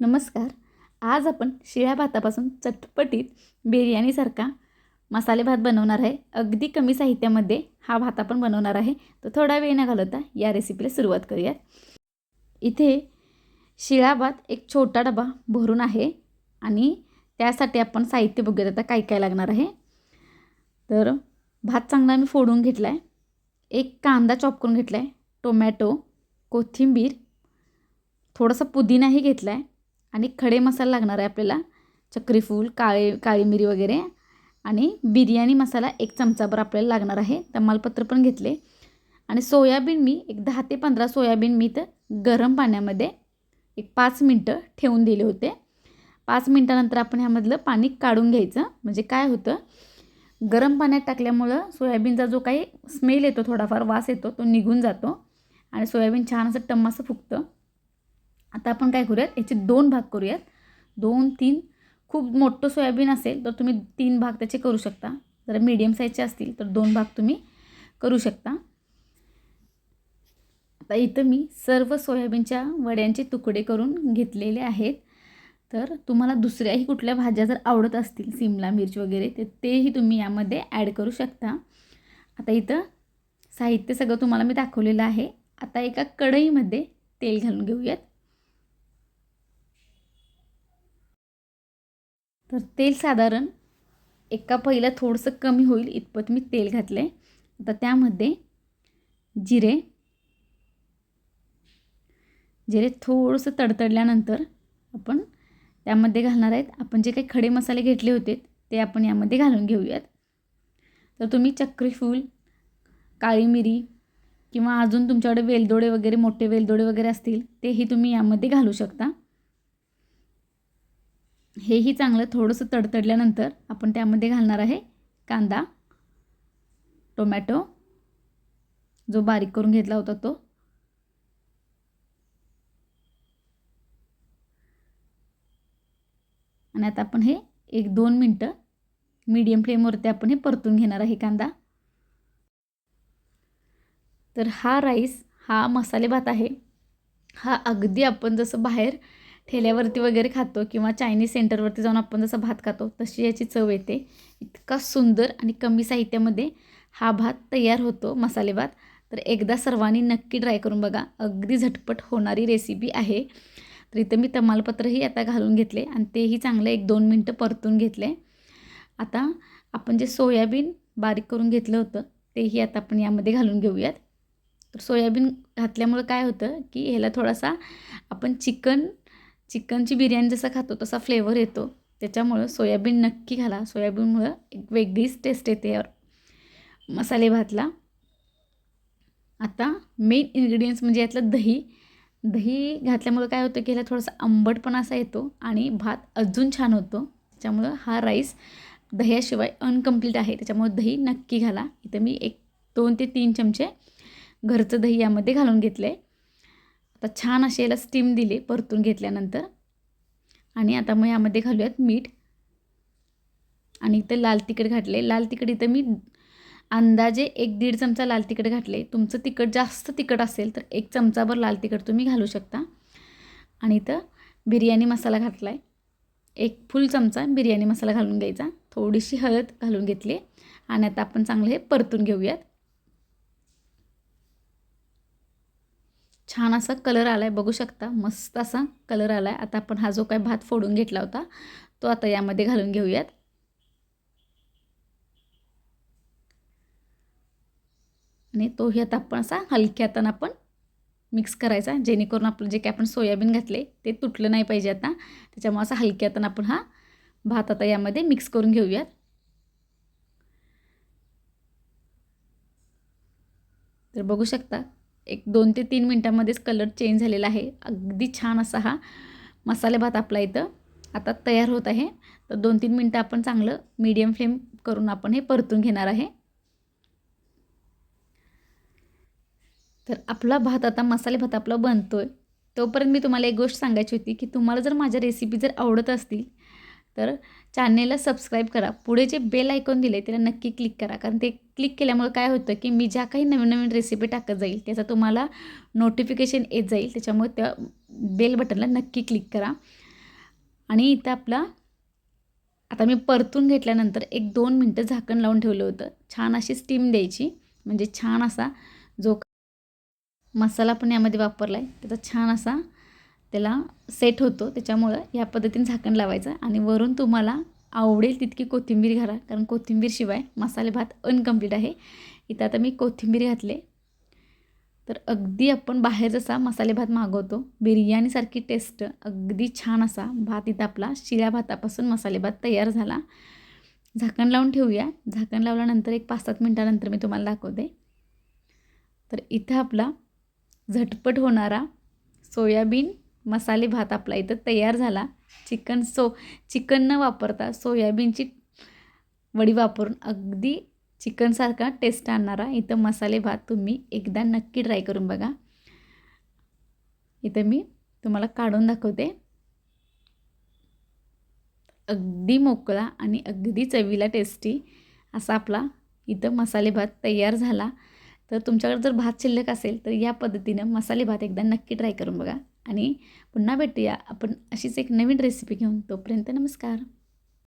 नमस्कार. आज आपण शिळ्या भातापासून चटपटीत बिर्याणीसारखा मसाले भात बनवणार आहे. अगदी कमी साहित्यामध्ये हा भात आपण बनवणार आहे. तर थोडा वेळ न घालवता या रेसिपीला सुरुवात करूयात. इथे शिळा भात एक छोटा डबा भरून आहे आणि त्यासाठी आपण साहित्य बघूयात आता काय काय लागणार आहे. तर भात चांगला मी फोडून घेतला आहे एक कांदा चॉप करून घेतला आहे टोमॅटो कोथिंबीर थोडासा पुदिनाही घेतला आहे आणि खडे मसाला लागणार आहे आपल्याला. चक्रीफूल काळे काळी मिरी वगैरे. आणि बिर्याणी मसाला एक चमचाभर आपल्याला लागणार आहे. तमालपत्र पण घेतले. आणि सोयाबीन मी एक दहा ते पंधरा सोयाबीन मी तर गरम पाण्यामध्ये एक पाच मिनटं ठेवून दिले होते. पाच मिनटानंतर आपण ह्यामधलं पाणी काढून घ्यायचं. म्हणजे काय होतं? गरम पाण्यात टाकल्यामुळं सोयाबीनचा जो काही स्मेल येतो थोडाफार वास येतो तो निघून जातो. आणि सोयाबीन छान असं टम्मासं फुगतं. आता आपण काय करूयात? याचे दोन भाग करूयात. दोन तीन. खूप मोठं सोयाबीन असेल तर तुम्ही तीन भाग त्याचे करू शकता. जर मीडियम साईजचे असतील तर दोन भाग तुम्ही करू शकता. आता इथं मी सर्व सोयाबीनच्या वड्यांचे तुकडे करून घेतलेले आहेत. तर तुम्हाला दुसऱ्याही कुठल्या भाज्या जर आवडत असतील सिमला मिर्च वगैरे तर तेही तुम्ही यामध्ये ॲड करू शकता. आता इथं साहित्य सगळं तुम्हाला मी दाखवलेलं आहे. आता एका कढईमध्ये तेल घालून घेऊयात. तर तेल साधारण एका पहिला थोडंसं कमी होईल इतपत मी तेल घातलं आहे आता त्यामध्ये जिरे जिरे थोडंसं तडतडल्यानंतर आपण त्यामध्ये घालणार आहेत. आपण जे काही खडे मसाले घेतले होते ते आपण यामध्ये घालून घेऊयात. तर तुम्ही चक्रीफूल काळी मिरी किंवा अजून तुमच्याकडे वेलदोडे वगैरे मोठे वेलदोडे वगैरे असतील तेही तुम्ही यामध्ये घालू शकता. हेही चांगलं थोडंसं तडतडल्यानंतर आपण त्यामध्ये घालणार आहे कांदा टोमॅटो जो बारीक करून घेतला होता तो. आणि आता आपण हे एक दोन मिनटं मीडियम फ्लेमवरती आपण हे परतून घेणार आहे कांदा. तर हा राईस हा मसाले भात आहे. हा अगदी आपण जसं बाहेर ठेल्यावरती वगैरे खातो किंवा चायनीज सेंटरवरती जाऊन आपण जसं भात खातो तशी याची चव येते. इतका सुंदर आणि कमी साहित्यामध्ये हा भात तयार होतो मसाले भात. तर एकदा सर्वांनी नक्की ट्राय करून बघा. अगदी झटपट होणारी रेसिपी आहे. तर इथं मी तमालपत्रही आता घालून घेतले आणि तेही चांगलं एक दोन मिनटं परतून घेतले. आता आपण जे सोयाबीन बारीक करून घेतलं होतं तेही आता आपण यामध्ये घालून घेऊयात. तर सोयाबीन घातल्यामुळं काय होतं की ह्याला थोडासा आपण चिकन चिकनची बिर्याणी जसा खातो तसा फ्लेवर येतो. त्याच्यामुळं सोयाबीन नक्की घाला. सोयाबीनमुळं एक वेगळीच टेस्ट येते यावर. मसाले भातला. आता मेन इन्ग्रेडियंट्स म्हणजे यातलं दही. दही घातल्यामुळं काय होतं की ह्याला थोडासा आंबटपणा असा येतो आणि भात अजून छान होतो. त्याच्यामुळं हा राईस दह्याशिवाय अनकम्प्लीट आहे. त्याच्यामुळं दही नक्की घाला. इथं मी एक दोन ते तीन चमचे घरचं दही यामध्ये घालून घेतलं आहे आता छान असे याला स्टीम दिले परतून घेतल्यानंतर. आणि आता मग यामध्ये घालूयात मीठ. आणि इथं लाल तिखट घातले लाल तिखट इथं मी अंदाजे एक दीड चमचा लाल तिखट घातले तुमचं तिखट जास्त तिखट असेल तर एक चमचाभर लाल तिखट तुम्ही घालू शकता. आणि इथं बिर्याणी मसाला घातला आहे एक फुल चमचा बिर्याणी मसाला घालून घ्यायचा. थोडीशी हळद घालून घेतली. आणि आता आपण चांगलं हे परतून घेऊयात. छान असा कलर आला आहे बघू शकता. मस्त असा कलर आला आहे आता आपण हा जो काय भात फोडून घेतला होता तो आता यामध्ये घालून घेऊयात. आणि तोही आता आपण असा हलक्या हातानं आपण मिक्स करायचा जेणेकरून आपलं जे काय आपण सोयाबीन घातले ते तुटलं नाही पाहिजे आता. त्याच्यामुळे असा हलक्या हातानं आपण हा भात आता यामध्ये मिक्स करून घेऊयात. तर बघू शकता एक दोन ते तीन मिनटामध्येच कलर चेंज झालेला आहे. अगदी छान असा हा मसाले भात आपला इथं. आता तयार होत आहे. तर दोन तीन मिनटं आपण चांगलं मीडियम फ्लेम करून आपण हे परतून घेणार आहे. तर आपला भात आता मसाले भात आपला बनतो आहे तोपर्यंत मी तुम्हाला एक गोष्ट सांगायची होती की तुम्हाला जर माझ्या रेसिपी जर आवडत असतील तर चॅनेलला सबस्क्राईब करा. पुढे जे बेल आयकॉन दिले त्याला नक्की क्लिक करा. कारण ते क्लिक केल्यामुळे काय होतं की मी ज्या काही नवीन नवीन रेसिपी टाकत जाईल त्याचा तुम्हाला नोटिफिकेशन येत जाईल. त्याच्यामुळे त्या बेल बटनला नक्की क्लिक करा. आणि इथं आपला आता मी परतून घेतल्यानंतर एक दोन मिनटं झाकण लावून ठेवलं होतं. छान अशी स्टीम द्यायची. म्हणजे छान असा जो मसाला पण यामध्ये वापरला आहे त्याचा छान असा त्याला सेट होतो. त्याच्यामुळं या पद्धतीने झाकण लावायचं आणि वरून तुम्हाला आवडेल तितकी कोथिंबीर घाला. कारण कोथिंबीरशिवाय मसाले भात अनकम्प्लीट आहे. इथं आता मी कोथिंबीर घातले. तर अगदी आपण बाहेर जसा मसाले भात मागवतो बिर्याणीसारखी टेस्ट अगदी छान असा भात इथं आपला शिळ्या भातापासून मसाले भात तयार झाला. झाकण लावून ठेवूया. झाकण लावल्यानंतर एक पाच सात मिनटानंतर मी तुम्हाला दाखवते. तर इथं आपला झटपट होणारा सोयाबीन मसाले भात आपला इथं तयार झाला. चिकन सो चिकन न वापरता सोयाबीनची वडी वापरून अगदी चिकनसारखा टेस्ट आणणारा इथं मसाले भात तुम्ही एकदा नक्की ट्राय करून बघा. इथं मी तुम्हाला काढून दाखवते. अगदी मोकळा आणि अगदी चवीला टेस्टी असा आपला इथं मसाले भात तयार झाला. तर तुमच्याकडे जर भात शिल्लक असेल तर या पद्धतीनं मसाले भात एकदा नक्की ट्राय करून बघा. आणि पुन्हा भेटूया. आपण अशीच एक नवीन रेसिपी घेऊन तोपर्यंत नमस्कार.